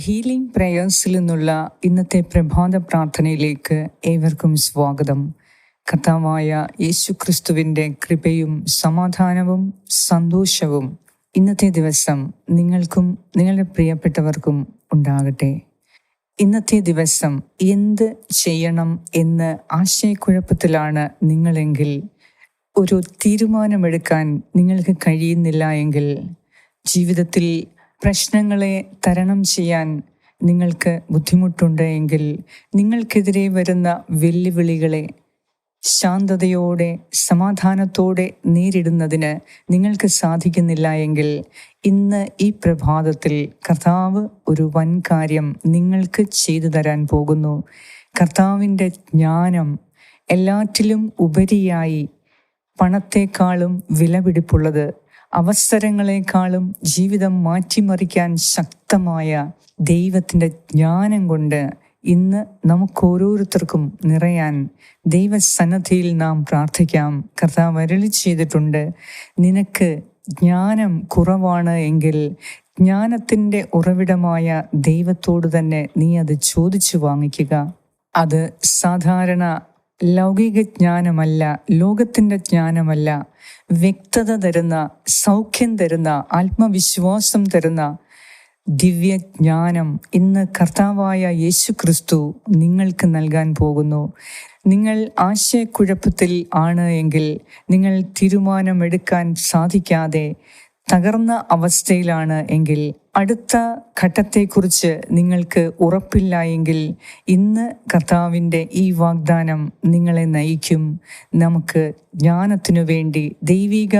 Healing പ്രേയേഴ്സിൽ നിന്നുള്ള ഇന്നത്തെ പ്രഭാത പ്രാർത്ഥനയിലേക്ക് ഏവർക്കും സ്വാഗതം. കഥാവായ യേശു ക്രിസ്തുവിന്റെ കൃപയും സമാധാനവും സന്തോഷവും ഇന്നത്തെ ദിവസം നിങ്ങൾക്കും നിങ്ങളുടെ പ്രിയപ്പെട്ടവർക്കും ഉണ്ടാകട്ടെ. ഇന്നത്തെ ദിവസം എന്ത് ചെയ്യണം എന്ന് ആശയക്കുഴപ്പത്തിലാണ് നിങ്ങളെങ്കിൽ ഒരു തീരുമാനമെടുക്കാൻ നിങ്ങൾക്ക് കഴിയുന്നില്ല എങ്കിൽ ജീവിതത്തിൽ പ്രശ്നങ്ങളെ തരണം ചെയ്യാൻ നിങ്ങൾക്ക് ബുദ്ധിമുട്ടുണ്ട് എങ്കിൽ നിങ്ങൾക്കെതിരെ വരുന്ന വെല്ലുവിളികളെ ശാന്തതയോടെ സമാധാനത്തോടെ നേരിടുന്നതിന് നിങ്ങൾക്ക് സാധിക്കുന്നില്ല എങ്കിൽ ഇന്ന് ഈ പ്രഭാതത്തിൽ കർത്താവ് ഒരു വൻ കാര്യം നിങ്ങൾക്ക് ചെയ്തു തരാൻ പോകുന്നു. കർത്താവിന്റെ ജ്ഞാനം എല്ലാറ്റിലും ഉപരിയായി പണത്തെക്കാളും വിലപിടിപ്പുള്ളത് അവസരങ്ങളെക്കാളും ജീവിതം മാറ്റിമറിക്കാൻ ശക്തമായ ദൈവത്തിന്റെ ജ്ഞാനം കൊണ്ട് ഇന്ന് നമുക്ക് ഓരോരുത്തർക്കും നിറയാൻ ദൈവസന്നദ്ധിയിൽ നാം പ്രാർത്ഥിക്കാം. കർത്താവ് അരളി ചെയ്തിട്ടുണ്ട് നിനക്ക് ജ്ഞാനം കുറവാണ് എങ്കിൽ ജ്ഞാനത്തിന്റെ ഉറവിടമായ ദൈവത്തോട് തന്നെ നീ അത് ചോദിച്ചു വാങ്ങിക്കുക. അത് സാധാരണ ലൗകിക ജ്ഞാനമല്ല ലോകത്തിന്റെ ജ്ഞാനമല്ല. വ്യക്തത തരുന്ന സൗഖ്യം തരുന്ന ആത്മവിശ്വാസം തരുന്ന ദിവ്യജ്ഞാനം ഇന്ന് കർത്താവായ യേശു ക്രിസ്തു നിങ്ങൾക്ക് നൽകാൻ പോകുന്നു. നിങ്ങൾ ആശയക്കുഴപ്പത്തിൽ ആണ് എങ്കിൽ നിങ്ങൾ തീരുമാനമെടുക്കാൻ സാധിക്കാതെ തകർന്ന അവസ്ഥയിലാണ് എങ്കിൽ അടുത്ത ഘട്ടത്തെക്കുറിച്ച് നിങ്ങൾക്ക് ഉറപ്പില്ല എങ്കിൽ ഇന്ന് കർത്താവിന്റെ ഈ വാഗ്ദാനം നിങ്ങളെ നയിക്കും. നമുക്ക് ജ്ഞാനത്തിനു വേണ്ടി ദൈവിക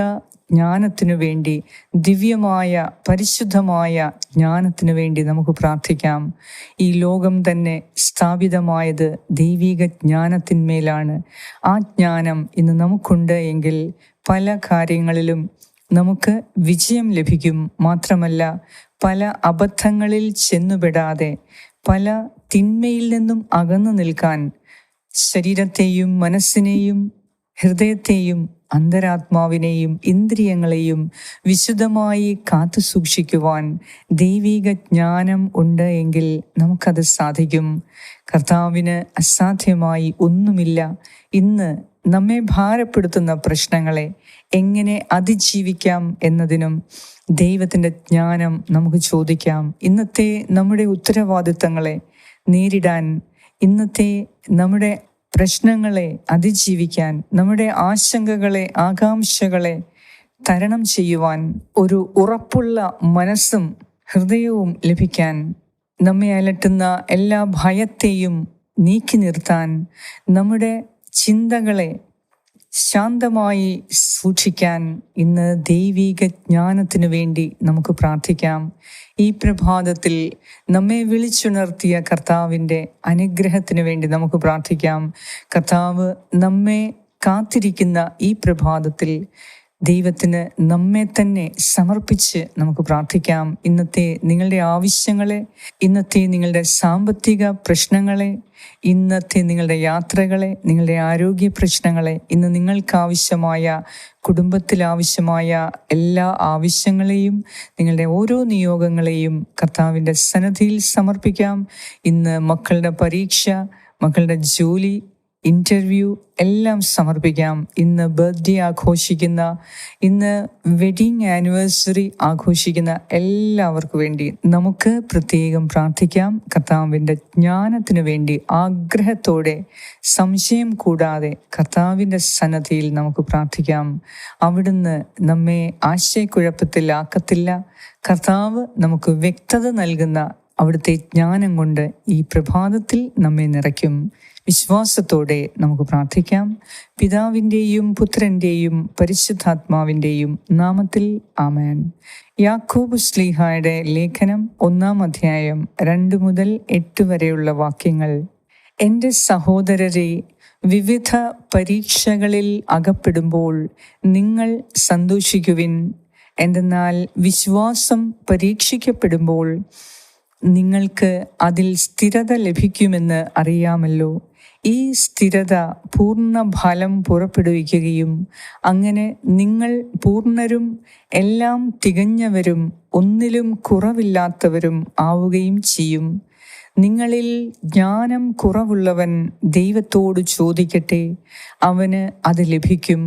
ജ്ഞാനത്തിനു വേണ്ടി ദിവ്യമായ പരിശുദ്ധമായ ജ്ഞാനത്തിനു വേണ്ടി നമുക്ക് പ്രാർത്ഥിക്കാം. ഈ ലോകം തന്നെ സ്ഥാപിതമായത് ദൈവിക ജ്ഞാനത്തിന്മേലാണ്. ആ ജ്ഞാനം ഇന്ന് നമുക്കുണ്ട് എങ്കിൽ പല കാര്യങ്ങളിലും നമുക്ക് വിജയം ലഭിക്കും മാത്രമല്ല പല അബദ്ധങ്ങളിൽ ചെന്നുപെടാതെ പല തിന്മയിൽ നിന്നും അകന്നു നിൽക്കാൻ ശരീരത്തെയും മനസ്സിനെയും ഹൃദയത്തെയും അന്തരാത്മാവിനെയും ഇന്ദ്രിയങ്ങളെയും വിശുദ്ധമായി കാത്തു സൂക്ഷിക്കുവാൻ ദൈവിക ജ്ഞാനം ഉണ്ട് എങ്കിൽ നമുക്കത് സാധിക്കും. കർത്താവിന് അസാധ്യമായി ഒന്നുമില്ല. ഇന്ന് നമ്മെ ഭാരപ്പെടുത്തുന്ന പ്രശ്നങ്ങളെ എങ്ങനെ അതിജീവിക്കാം എന്നതിനും ദൈവത്തിന്റെ ജ്ഞാനം നമുക്ക് ചോദിക്കാം. ഇന്നത്തെ നമ്മുടെ ഉത്തരവാദിത്തങ്ങളെ നേരിടാൻ ഇന്നത്തെ നമ്മുടെ പ്രശ്നങ്ങളെ അതിജീവിക്കാൻ നമ്മുടെ ആശങ്കകളെ ആകാംക്ഷകളെ തരണം ചെയ്യുവാൻ ഒരു ഉറപ്പുള്ള മനസ്സും ഹൃദയവും ലഭിക്കാൻ നമ്മെ അലട്ടുന്ന എല്ലാ ഭയത്തെയും നീക്കി നിർത്താൻ നമ്മുടെ ചിന്തകളെ ശാന്തമായി സൂക്ഷിക്കാൻ ഇന്ന് ദൈവിക ജ്ഞാനത്തിനു വേണ്ടി നമുക്ക് പ്രാർത്ഥിക്കാം. ഈ പ്രഭാതത്തിൽ നമ്മെ വിളിച്ചുണർത്തിയ കർത്താവിന്റെ അനുഗ്രഹത്തിനു വേണ്ടി നമുക്ക് പ്രാർത്ഥിക്കാം. കർത്താവ് നമ്മെ കാത്തിരിക്കുന്ന ഈ പ്രഭാതത്തിൽ ദൈവത്തിന് നമ്മെ തന്നെ സമർപ്പിച്ച് നമുക്ക് പ്രാർത്ഥിക്കാം. ഇന്നത്തെ നിങ്ങളുടെ ആവശ്യങ്ങളെ ഇന്നത്തെ നിങ്ങളുടെ സാമ്പത്തിക പ്രശ്നങ്ങളെ ഇന്നത്തെ നിങ്ങളുടെ യാത്രകളെ നിങ്ങളുടെ ആരോഗ്യ പ്രശ്നങ്ങളെ ഇന്ന് നിങ്ങൾക്കാവശ്യമായ കുടുംബത്തിലാവശ്യമായ എല്ലാ ആവശ്യങ്ങളെയും നിങ്ങളുടെ ഓരോ നിയോഗങ്ങളെയും കർത്താവിന്റെ സന്നദ്ധിയിൽ സമർപ്പിക്കാം. ഇന്ന് മക്കളുടെ പരീക്ഷ മക്കളുടെ ജോലി ഇന്റർവ്യൂ എല്ലാം സമർപ്പിക്കാം. ഇന്ന് ബർത്ത്ഡേ ആഘോഷിക്കുന്ന ഇന്ന് വെഡിങ് ആനിവേഴ്സറി ആഘോഷിക്കുന്ന എല്ലാവർക്കും വേണ്ടി നമുക്ക് പ്രത്യേകം പ്രാർത്ഥിക്കാം. കർത്താവിന്റെ ജ്ഞാനത്തിനു വേണ്ടി ആഗ്രഹത്തോടെ സംശയം കൂടാതെ കർത്താവിന്റെ സന്നദ്ധിയിൽ നമുക്ക് പ്രാർത്ഥിക്കാം. അവിടുന്ന് നമ്മെ ആശയക്കുഴപ്പത്തിലാക്കത്തില്ല. കർത്താവ് നമുക്ക് വ്യക്തത നൽകുന്ന അവിടുത്തെ ജ്ഞാനം കൊണ്ട് ഈ പ്രഭാതത്തിൽ നമ്മെ നിറയ്ക്കും. വിശ്വാസത്തോടെ നമുക്ക് പ്രാർത്ഥിക്കാം. പിതാവിന്റെയും പുത്രന്റെയും പരിശുദ്ധാത്മാവിന്റെയും നാമത്തിൽ ആമേൻ. യാക്കോബ് സ്ലീഹായുടെ ലേഖനം ഒന്നാം അധ്യായം രണ്ട് മുതൽ എട്ട് വരെയുള്ള വാക്യങ്ങൾ. എന്റെ സഹോദരരെ വിവിധ പരീക്ഷകളിൽ അകപ്പെടുമ്പോൾ നിങ്ങൾ സന്തോഷിക്കുവിൻ. എന്തെന്നാൽ വിശ്വാസം പരീക്ഷിക്കപ്പെടുമ്പോൾ നിങ്ങൾക്ക് അതിൽ സ്ഥിരത ലഭിക്കുമെന്ന് അറിയാമല്ലോ. ഈ സ്ഥിരത പൂർണ ഫലം പുറപ്പെടുവിക്കുകയും അങ്ങനെ നിങ്ങൾ പൂർണരും എല്ലാം തികഞ്ഞവരും ഒന്നിലും കുറവില്ലാത്തവരും ആവുകയും ചെയ്യും. നിങ്ങളിൽ ജ്ഞാനം കുറവുള്ളവൻ ദൈവത്തോട് ചോദിക്കട്ടെ അവന് അത് ലഭിക്കും.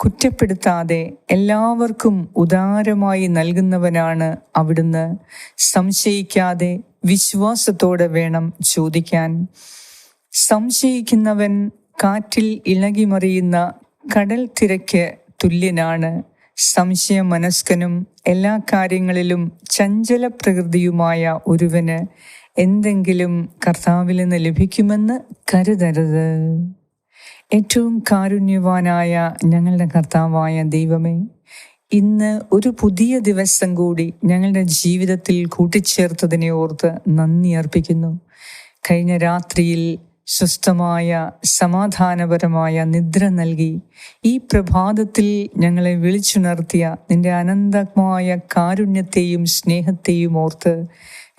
കുറ്റപ്പെടുത്താതെ എല്ലാവർക്കും ഉദാരമായി നൽകുന്നവനാണ് അവിടുന്ന്. സംശയിക്കാതെ വിശ്വാസത്തോടെ വേണം ചോദിക്കാൻ. സംശയിക്കുന്നവൻ കാറ്റിൽ ഇളകിമറിയുന്ന കടൽ തിരക്ക് തുല്യനാണ്. സംശയ മനസ്കനും എല്ലാ കാര്യങ്ങളിലും ചഞ്ചല പ്രകൃതിയുമായ ഒരുവന് എന്തെങ്കിലും കർത്താവിൽ നിന്ന് ലഭിക്കുമെന്ന് കരുതരുത്. ഏറ്റവും കാരുണ്യവാനായ ഞങ്ങളുടെ കർത്താവായ ദൈവമേ ഇന്ന് ഒരു പുതിയ ദിവസം കൂടി ഞങ്ങളുടെ ജീവിതത്തിൽ കൂട്ടിച്ചേർത്തതിനെ ഓർത്ത് നന്ദി അർപ്പിക്കുന്നു. കഴിഞ്ഞ രാത്രിയിൽ സ്വസ്ഥമായ സമാധാനപരമായ നിദ്ര നൽകി. ഈ പ്രഭാതത്തിൽ ഞങ്ങളെ വിളിച്ചുണർത്തിയ നിന്റെ അനന്തമായ കാരുണ്യത്തെയും സ്നേഹത്തെയും ഓർത്ത്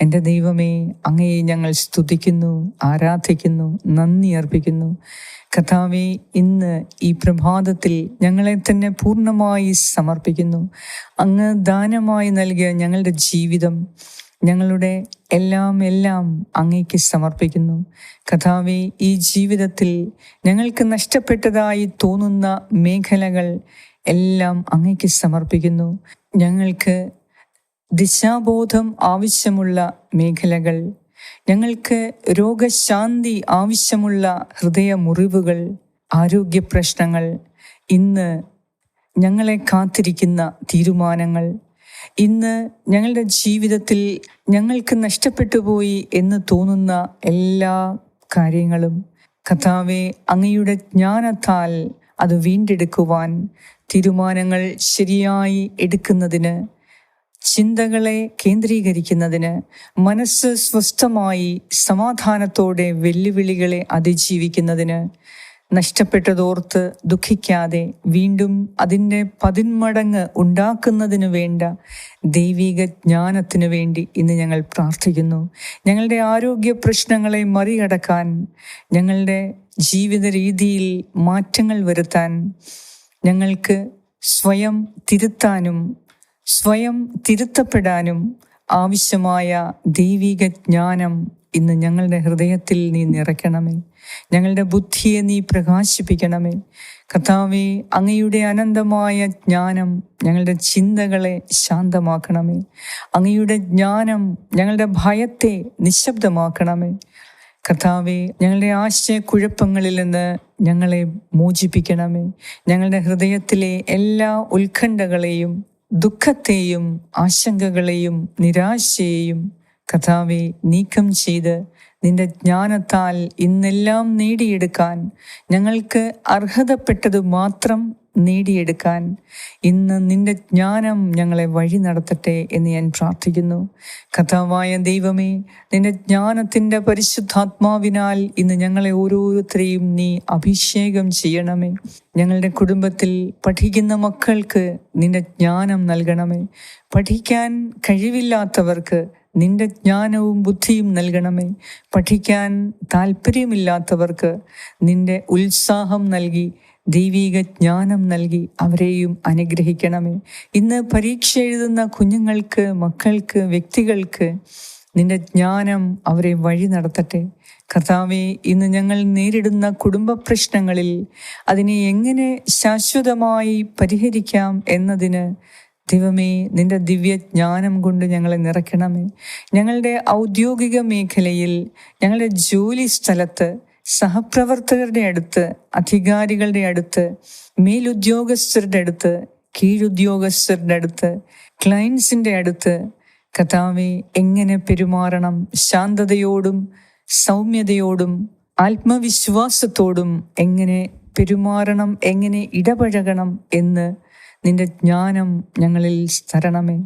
എന്റെ ദൈവമേ അങ്ങയെ ഞങ്ങൾ സ്തുതിക്കുന്നു ആരാധിക്കുന്നു നന്ദി അർപ്പിക്കുന്നു. കഥാവെ ഇന്ന് ഈ പ്രഭാതത്തിൽ ഞങ്ങളെ തന്നെ പൂർണമായി സമർപ്പിക്കുന്നു. അങ്ങ് ദാനമായി നൽകിയ ഞങ്ങളുടെ ജീവിതം ഞങ്ങളുടെ എല്ലാം എല്ലാം അങ്ങേക്ക് സമർപ്പിക്കുന്നു. കഥാവെ ഈ ജീവിതത്തിൽ ഞങ്ങൾക്ക് നഷ്ടപ്പെട്ടതായി തോന്നുന്ന മേഖലകൾ എല്ലാം അങ്ങേക്ക് സമർപ്പിക്കുന്നു. ഞങ്ങൾക്ക് ദിശാബോധം ആവശ്യമുള്ള മേഖലകൾ ഞങ്ങൾക്ക് രോഗശാന്തി ആവശ്യമുള്ള ഹൃദയ മുറിവുകൾ ആരോഗ്യ പ്രശ്നങ്ങൾ ഇന്ന് ഞങ്ങളെ കാത്തിരിക്കുന്ന തീരുമാനങ്ങൾ ഇന്ന് ഞങ്ങളുടെ ജീവിതത്തിൽ ഞങ്ങൾക്ക് നഷ്ടപ്പെട്ടു പോയി എന്ന് തോന്നുന്ന എല്ലാ കാര്യങ്ങളും കഥാവെ അങ്ങയുടെ ജ്ഞാനത്താൽ അത് വീണ്ടെടുക്കുവാൻ തീരുമാനങ്ങൾ ശരിയായി എടുക്കുന്നതിന് ചിന്തകളെ കേന്ദ്രീകരിക്കുന്നതിന് മനസ്സ് സ്വസ്ഥമായി സമാധാനത്തോടെ വെല്ലുവിളികളെ അതിജീവിക്കുന്നതിന് നഷ്ടപ്പെട്ടതോർത്ത് ദുഃഖിക്കാതെ വീണ്ടും അതിന്റെ പതിന്മടങ്ങ് ഉണ്ടാക്കുന്നതിന് വേണ്ട ദൈവിക ജ്ഞാനത്തിനു വേണ്ടി ഇന്ന് ഞങ്ങൾ പ്രാർത്ഥിക്കുന്നു. ഞങ്ങളുടെ ആരോഗ്യ പ്രശ്നങ്ങളെ മറികടക്കാൻ ഞങ്ങളുടെ ജീവിത രീതിയിൽ മാറ്റങ്ങൾ വരുത്താൻ ഞങ്ങൾക്ക് സ്വയം തിരുത്താനും സ്വയം തിരുത്തപ്പെടാനും ആവശ്യമായ ദൈവിക ജ്ഞാനം ഇന്ന് ഞങ്ങളുടെ ഹൃദയത്തിൽ നീ നിറയ്ക്കണമേ. ഞങ്ങളുടെ ബുദ്ധിയെ നീ പ്രകാശിപ്പിക്കണമേ. കർത്താവെ അങ്ങയുടെ അനന്തമായ ജ്ഞാനം ഞങ്ങളുടെ ചിന്തകളെ ശാന്തമാക്കണമേ. അങ്ങയുടെ ജ്ഞാനം ഞങ്ങളുടെ ഭയത്തെ നിശബ്ദമാക്കണമേ. കർത്താവെ ഞങ്ങളുടെ ആശയക്കുഴപ്പങ്ങളിൽ നിന്ന് ഞങ്ങളെ മോചിപ്പിക്കണമേ. ഞങ്ങളുടെ ഹൃദയത്തിലെ എല്ലാ ഉത്കണ്ഠകളെയും ദുഃഖത്തെയും ആശങ്കകളെയും നിരാശയെയും കഥാവെ നീക്കം ചെയ്ത് നിന്റെ ജ്ഞാനത്താൽ ഇന്നെല്ലാം നേടിയെടുക്കാൻ ഞങ്ങൾക്ക് അർഹതപ്പെട്ടത് മാത്രം നേടിയെടുക്കാൻ ഇന്ന് നിന്റെ ജ്ഞാനം ഞങ്ങളെ വഴി നടത്തട്ടെ എന്ന് ഞാൻ പ്രാർത്ഥിക്കുന്നു. കഥാവായ ദൈവമേ നിന്റെ ജ്ഞാനത്തിന്റെ പരിശുദ്ധാത്മാവിനാൽ ഇന്ന് ഞങ്ങളെ ഓരോരുത്തരെയും നീ അഭിഷേകം ചെയ്യണമേ. ഞങ്ങളുടെ കുടുംബത്തിൽ പഠിക്കുന്ന മക്കൾക്ക് നിന്റെ ജ്ഞാനം നൽകണമേ. പഠിക്കാൻ കഴിവില്ലാത്തവർക്ക് നിന്റെ ജ്ഞാനവും ബുദ്ധിയും നൽകണമേ. പഠിക്കാൻ താല്പര്യമില്ലാത്തവർക്ക് നിന്റെ ഉത്സാഹം നൽകി ദൈവീക ജ്ഞാനം നൽകി അവരെയും അനുഗ്രഹിക്കണമേ. ഇന്ന് പരീക്ഷ എഴുതുന്ന കുഞ്ഞുങ്ങൾക്ക് മക്കൾക്ക് വ്യക്തികൾക്ക് നിന്റെ ജ്ഞാനം അവരെ വഴി നടത്തട്ടെ. കർത്താവെ ഇന്ന് ഞങ്ങൾ നേരിടുന്ന കുടുംബ പ്രശ്നങ്ങളിൽ അതിനെ എങ്ങനെ ശാശ്വതമായി പരിഹരിക്കാം എന്നതിന് ദൈവമേ നിന്റെ ദിവ്യജ്ഞാനം കൊണ്ട് ഞങ്ങളെ നിറയ്ക്കണമേ. ഞങ്ങളുടെ ഔദ്യോഗിക മേഖലയിൽ ഞങ്ങളുടെ ജോലി സ്ഥലത്ത് സഹപ്രവർത്തകരുടെ അടുത്ത് അധികാരികളുടെ അടുത്ത് മേലുദ്യോഗസ്ഥരുടെ അടുത്ത് കീഴുദ്യോഗസ്ഥരുടെ അടുത്ത് ക്ലയൻസിന്റെ അടുത്ത് കഥാവെ എങ്ങനെ പെരുമാറണം? ശാന്തതയോടും സൗമ്യതയോടും ആത്മവിശ്വാസത്തോടും എങ്ങനെ പെരുമാറണം? എങ്ങനെ ഇടപഴകണം എന്ന് നിന്റെ ജ്ഞാനം ഞങ്ങളിൽ തരണമേ.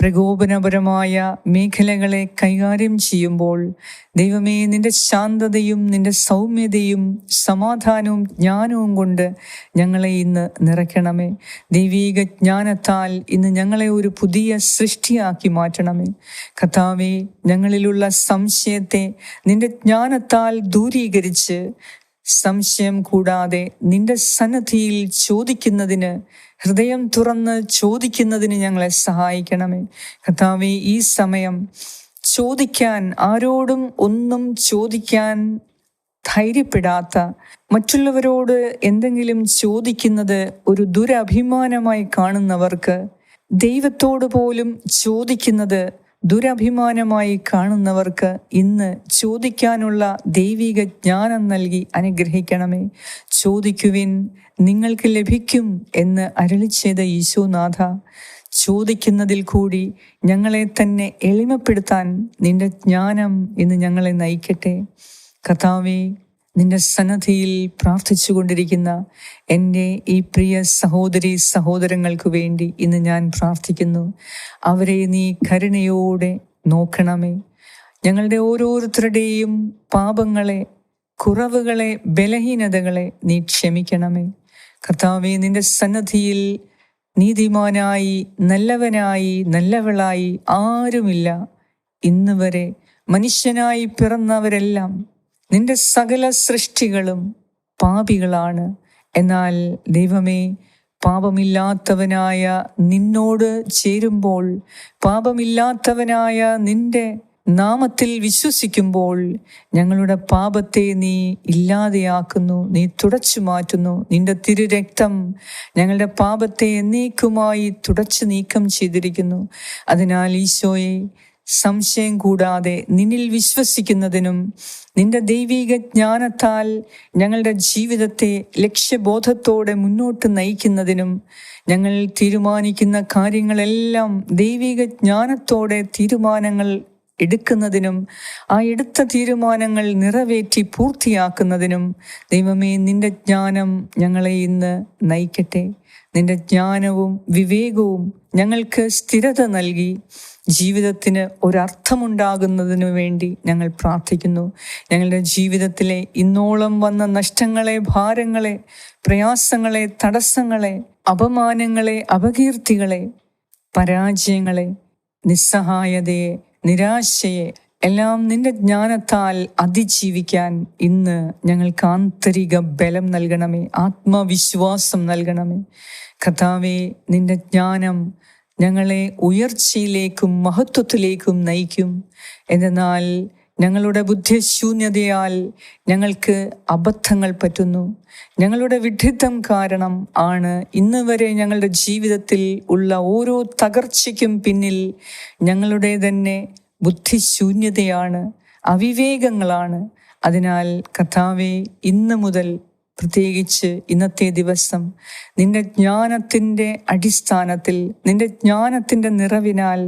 പ്രകോപനപരമായ മേഖലകളെ കൈകാര്യം ചെയ്യുമ്പോൾ ദൈവമേ നിന്റെ ശാന്തതയും നിന്റെ സൗമ്യതയും സമാധാനവും ജ്ഞാനവും കൊണ്ട് ഞങ്ങളെ ഇന്ന് നിറയ്ക്കണമേ. ദൈവീക ജ്ഞാനത്താൽ ഇന്ന് ഞങ്ങളെ ഒരു പുതിയ സൃഷ്ടിയാക്കി മാറ്റണമേ. കഥാവേ ഞങ്ങളിലുള്ള സംശയത്തെ നിന്റെ ജ്ഞാനത്താൽ ദൂരീകരിച്ച് സംശയം കൂടാതെ നിന്റെ സന്നദ്ധിയിൽ ചോദിക്കുന്നതിന് ഹൃദയം തുറന്ന് ചോദിക്കുന്നതിന് ഞങ്ങളെ സഹായിക്കണമേ. കർത്താവെ ഈ സമയം ചോദിക്കാൻ ആരോടും ഒന്നും ചോദിക്കാൻ ധൈര്യപ്പെടാത്ത മറ്റുള്ളവരോട് എന്തെങ്കിലും ചോദിക്കുന്നത് ഒരു ദുരഭിമാനമായി കാണുന്നവർക്ക് ദൈവത്തോട് പോലും ചോദിക്കുന്നത് ദുരഭിമാനമായി കാണുന്നവർക്ക് ഇന്ന് ചോദിക്കാനുള്ള ദൈവിക ജ്ഞാനം നൽകി അനുഗ്രഹിക്കണമേ. ചോദിക്കുവിൻ നിങ്ങൾക്ക് ലഭിക്കും എന്ന് അരളി ചെയ്ത യേശുനാഥ ചോദിക്കുന്നതിൽ കൂടി ഞങ്ങളെ തന്നെ എളിമപ്പെടുത്താൻ നിന്റെ ജ്ഞാനം ഇന്ന് ഞങ്ങളെ നയിക്കട്ടെ. കഥാവേ നിന്റെ സന്നദ്ധിയിൽ പ്രാർത്ഥിച്ചു കൊണ്ടിരിക്കുന്ന എന്റെ ഈ പ്രിയ സഹോദരി സഹോദരങ്ങൾക്ക് വേണ്ടി ഇന്ന് ഞാൻ പ്രാർത്ഥിക്കുന്നു. അവരെ നീ കരുണയോടെ നോക്കണമേ. ഞങ്ങളുടെ ഓരോരുത്തരുടെയും പാപങ്ങളെ കുറവുകളെ ബലഹീനതകളെ നീ ക്ഷമിക്കണമേ. കർത്താവെ നിന്റെ സന്നദ്ധിയിൽ നീതിമാനായി നല്ലവനായി നല്ലവളായി ആരുമില്ല. ഇന്നുവരെ മനുഷ്യനായി പിറന്നവരെല്ലാം നിന്റെ സകല സൃഷ്ടികളും പാപികളാണ്. എന്നാൽ ദൈവമേ പാപമില്ലാത്തവനായ നിന്നോട് ചേരുമ്പോൾ പാപമില്ലാത്തവനായ നിന്റെ നാമത്തിൽ വിശ്വസിക്കുമ്പോൾ ഞങ്ങളുടെ പാപത്തെ നീ ഇല്ലാതെയാക്കുന്നു നീ തുടച്ചു മാറ്റുന്നു. നിന്റെ തിരുരക്തം ഞങ്ങളുടെ പാപത്തെ എന്നേക്കുമായി തുടച്ചു നീക്കം ചെയ്തിരിക്കുന്നു. അതിനാൽ ഈശോയെ സംശയം കൂടാതെ നിന്നിൽ വിശ്വസിക്കുന്നതിനും നിന്റെ ദൈവിക ജ്ഞാനത്താൽ ഞങ്ങളുടെ ജീവിതത്തെ ലക്ഷ്യബോധത്തോടെ മുന്നോട്ട് നയിക്കുന്നതിനും ഞങ്ങൾ തീരുമാനിക്കുന്ന കാര്യങ്ങളെല്ലാം ദൈവിക ജ്ഞാനത്തോടെ തീരുമാനങ്ങൾ എടുക്കുന്നതിനും ആ എടുത്ത തീരുമാനങ്ങൾ നിറവേറ്റി പൂർത്തിയാക്കുന്നതിനും ദൈവമേ നിന്റെ ജ്ഞാനം ഞങ്ങളെ ഇന്ന് നയിക്കട്ടെ. നിന്റെ ജ്ഞാനവും വിവേകവും ഞങ്ങൾക്ക് സ്ഥിരത നൽകി ജീവിതത്തിന് ഒരർത്ഥമുണ്ടാകുന്നതിനു വേണ്ടി ഞങ്ങൾ പ്രാർത്ഥിക്കുന്നു. ഞങ്ങളുടെ ജീവിതത്തിലെ ഇന്നോളം വന്ന നഷ്ടങ്ങളെ ഭാരങ്ങളെ പ്രയാസങ്ങളെ തടസ്സങ്ങളെ അപമാനങ്ങളെ അപകീർത്തികളെ പരാജയങ്ങളെ നിസ്സഹായതയെ നിരാശയെ എല്ലാം നിന്റെ ജ്ഞാനത്താൽ അതിജീവിക്കാൻ ഇന്ന് ഞങ്ങൾക്ക് ആന്തരിക ബലം നൽകണമേ ആത്മവിശ്വാസം നൽകണമേ. കഥാവെ നിന്റെ ജ്ഞാനം ഞങ്ങളെ ഉയർച്ചയിലേക്കും മഹത്വത്തിലേക്കും നയിക്കും. എന്നാൽ ഞങ്ങളുടെ ബുദ്ധിശൂന്യതയാൽ ഞങ്ങൾക്ക് അബദ്ധങ്ങൾ പറ്റുന്നു. ഞങ്ങളുടെ വിഡ്ഢിത്തം കാരണം ആണ് ഇന്ന് വരെ ഞങ്ങളുടെ ജീവിതത്തിൽ ഉള്ള ഓരോ തകർച്ചയ്ക്കും പിന്നിൽ ഞങ്ങളുടെ തന്നെ ബുദ്ധിശൂന്യതയാണ് അവിവേകങ്ങളാണ്. അതിനാൽ കഥാവെ ഇന്ന് മുതൽ പ്രത്യേകിച്ച് ഇന്നത്തെ ദിവസം നിന്റെ ജ്ഞാനത്തിന്റെ അടിസ്ഥാനത്തിൽ നിന്റെ ജ്ഞാനത്തിന്റെ നിറവിനാൽ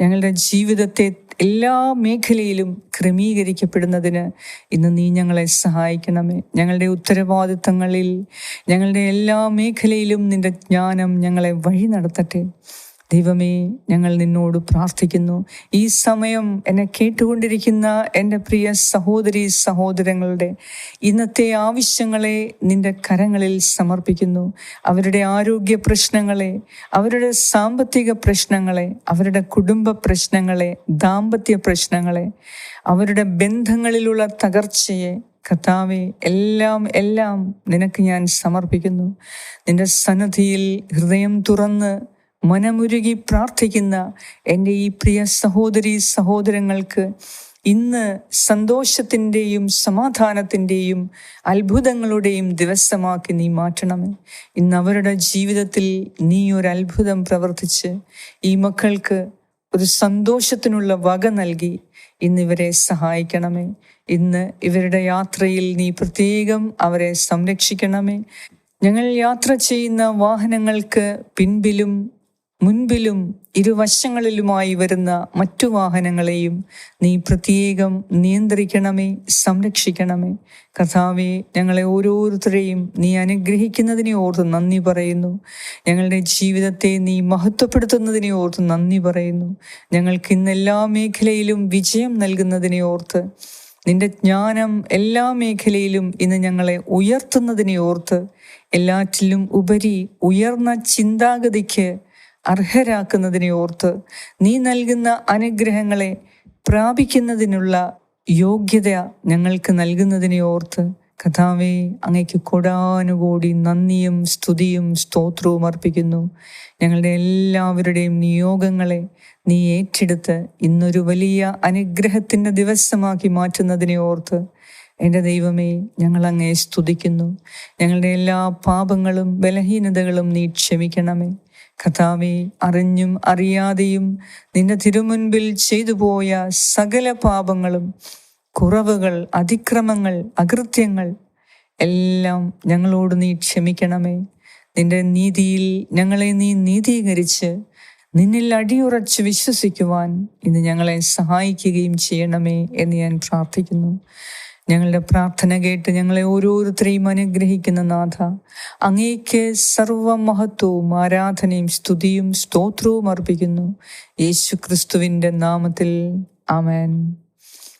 ഞങ്ങളുടെ ജീവിതത്തെ എല്ലാ മേഖലയിലും ക്രമീകരിക്കപ്പെടുന്നതിന് ഇന്ന് നീ ഞങ്ങളെ സഹായിക്കണമേ. ഞങ്ങളുടെ ഉത്തരവാദിത്തങ്ങളിൽ ഞങ്ങളുടെ എല്ലാ മേഖലയിലും നിന്റെ ജ്ഞാനം ഞങ്ങളെ വഴി നടത്തട്ടെ. ദൈവമേ ഞങ്ങൾ നിന്നോട് പ്രാർത്ഥിക്കുന്നു. ഈ സമയം എന്നെ കേട്ടുകൊണ്ടിരിക്കുന്ന എന്റെ പ്രിയ സഹോദരി സഹോദരങ്ങളുടെ ഇന്നത്തെ ആവശ്യങ്ങളെ നിന്റെ കരങ്ങളിൽ സമർപ്പിക്കുന്നു. അവരുടെ ആരോഗ്യ പ്രശ്നങ്ങളെ അവരുടെ സാമ്പത്തിക പ്രശ്നങ്ങളെ അവരുടെ കുടുംബ പ്രശ്നങ്ങളെ ദാമ്പത്യ പ്രശ്നങ്ങളെ അവരുടെ ബന്ധങ്ങളിലുള്ള തകർച്ചയെ കർത്താവെ എല്ലാം എല്ലാം നിനക്ക് ഞാൻ സമർപ്പിക്കുന്നു. നിന്റെ സന്നദ്ധിയിൽ ഹൃദയം തുറന്ന് മനമുരുകി പ്രാർത്ഥിക്കുന്ന എന്റെ ഈ പ്രിയ സഹോദരി സഹോദരങ്ങൾക്ക് ഇന്ന് സന്തോഷത്തിന്റെയും സമാധാനത്തിന്റെയും അത്ഭുതങ്ങളുടെയും ദിവസമാക്കി നീ മാറ്റണമേ. ഇന്ന് അവരുടെ ജീവിതത്തിൽ നീ ഒരു അത്ഭുതം പ്രവർത്തിച്ച് ഈ മക്കൾക്ക് ഒരു സന്തോഷത്തിനുള്ള വക നൽകി ഇന്ന് ഇവരെ സഹായിക്കണമേ. ഇന്ന് ഇവരുടെ യാത്രയിൽ നീ പ്രത്യേകം അവരെ സംരക്ഷിക്കണമേ. ഞങ്ങൾ യാത്ര ചെയ്യുന്ന വാഹനങ്ങൾക്ക് പിൻപിലും മുൻപിലും ഇരുവശങ്ങളിലുമായി വരുന്ന മറ്റു വാഹനങ്ങളെയും നീ പ്രത്യേകം നിയന്ത്രിക്കണമേ സംരക്ഷിക്കണമേ. കഥാവെ ഞങ്ങളെ ഓരോരുത്തരെയും നീ അനുഗ്രഹിക്കുന്നതിനെ ഓർത്ത് നന്ദി പറയുന്നു. ഞങ്ങളുടെ ജീവിതത്തെ നീ മഹത്വപ്പെടുത്തുന്നതിനെ ഓർത്ത് നന്ദി പറയുന്നു. ഞങ്ങൾക്ക് ഇന്ന് എല്ലാ മേഖലയിലും വിജയം നൽകുന്നതിനെ ഓർത്ത് നിന്റെ ജ്ഞാനം എല്ലാ മേഖലയിലും ഇന്ന് ഞങ്ങളെ ഉയർത്തുന്നതിനെ ഓർത്ത് എല്ലാറ്റിലും ഉപരി ഉയർന്ന ചിന്താഗതിക്ക് അർഹരാക്കുന്നതിനെ ഓർത്ത് നീ നൽകുന്ന അനുഗ്രഹങ്ങളെ പ്രാപിക്കുന്നതിനുള്ള യോഗ്യത ഞങ്ങൾക്ക് നൽകുന്നതിനെ ഓർത്ത് കഥാവേ അങ്ങയ്ക്ക് കൊടാനുകൂടി നന്ദിയും സ്തുതിയും സ്തോത്രവും അർപ്പിക്കുന്നു. ഞങ്ങളുടെ എല്ലാവരുടെയും നിയോഗങ്ങളെ നീ ഏറ്റെടുത്ത് ഇന്നൊരു വലിയ അനുഗ്രഹത്തിന്റെ ദിവസമാക്കി മാറ്റുന്നതിനെ ഓർത്ത് എന്റെ ദൈവമേ ഞങ്ങൾ അങ്ങേ സ്തുതിക്കുന്നു. ഞങ്ങളുടെ എല്ലാ പാപങ്ങളും ബലഹീനതകളും നീ ക്ഷമിക്കണമേ. കഥാവെ അറിഞ്ഞും അറിയാതെയും നിന്റെ തിരുമുൻപിൽ ചെയ്തു പോയ സകല പാപങ്ങളും കുറവുകൾ അതിക്രമങ്ങൾ അകൃത്യങ്ങൾ എല്ലാം ഞങ്ങളോട് നീ ക്ഷമിക്കണമേ. നിന്റെ നീതിയിൽ ഞങ്ങളെ നീ നീതീകരിച്ച് നിന്നിൽ അടിയുറച്ച് വിശ്വസിക്കുവാൻ ഇന്ന് ഞങ്ങളെ സഹായിക്കുകയും ചെയ്യണമേ എന്ന് ഞാൻ പ്രാർത്ഥിക്കുന്നു. ഞങ്ങളുടെ പ്രാർത്ഥന കേട്ട് ഞങ്ങളെ ഓരോരുത്തരെയും അനുഗ്രഹിക്കുന്ന നാഥ. അങ്ങേക്ക് സർവമഹത്വവും ആരാധനയും സ്തുതിയും സ്തോത്രവും അർപ്പിക്കുന്നു. യേശു ക്രിസ്തുവിന്റെ നാമത്തിൽ ആമേൻ.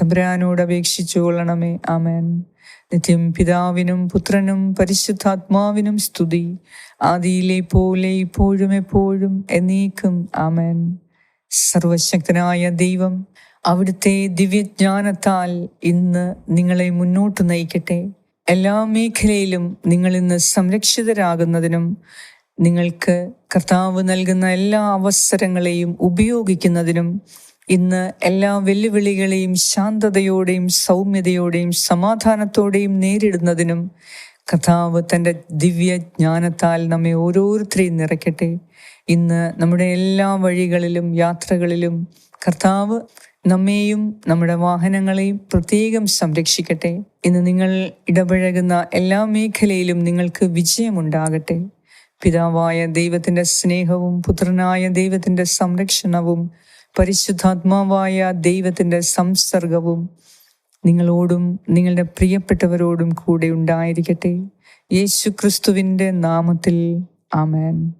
തമ്പുരാനോട് അപേക്ഷിച്ചു കൊള്ളണമേ. ആമേൻ. നിത്യം പിതാവിനും പുത്രനും പരിശുദ്ധാത്മാവിനും സ്തുതി. ആദിയിലെ പോലെ ഇപ്പോഴും എപ്പോഴും എന്നേക്കും. ആമേൻ. സർവശക്തനായ ദൈവം അവിടുത്തെ ദിവ്യജ്ഞാനത്താൽ ഇന്ന് നിങ്ങളെ മുന്നോട്ട് നയിക്കട്ടെ. എല്ലാ മേഖലയിലും നിങ്ങൾ ഇന്ന് സംരക്ഷിതരാകുന്നതിനും നിങ്ങൾക്ക് കർത്താവ് നൽകുന്ന എല്ലാ അവസരങ്ങളെയും ഉപയോഗിക്കുന്നതിനും ഇന്ന് എല്ലാ വെല്ലുവിളികളെയും ശാന്തതയോടെയും സൗമ്യതയോടെയും സമാധാനത്തോടെയും നേരിടുന്നതിനും കഥാവ് തന്റെ ദിവ്യജ്ഞാനത്താൽ നമ്മെ ഓരോരുത്തരെയും നിറയ്ക്കട്ടെ. ഇന്ന് നമ്മുടെ എല്ലാ വഴികളിലും യാത്രകളിലും കർത്താവ് നമ്മെയും നമ്മുടെ വാഹനങ്ങളെയും പ്രത്യേകം സംരക്ഷിക്കട്ടെ. ഇന്ന് നിങ്ങൾ ഇടപഴകുന്ന എല്ലാ മേഖലയിലും നിങ്ങൾക്ക് വിജയമുണ്ടാകട്ടെ. പിതാവായ ദൈവത്തിന്റെ സ്നേഹവും പുത്രനായ ദൈവത്തിന്റെ സംരക്ഷണവും പരിശുദ്ധാത്മാവായ ദൈവത്തിന്റെ സംസർഗവും നിങ്ങളോടും നിങ്ങളുടെ പ്രിയപ്പെട്ടവരോടും കൂടെ ഉണ്ടായിരിക്കട്ടെ. യേശു ക്രിസ്തുവിന്റെ നാമത്തിൽ. ആമേൻ.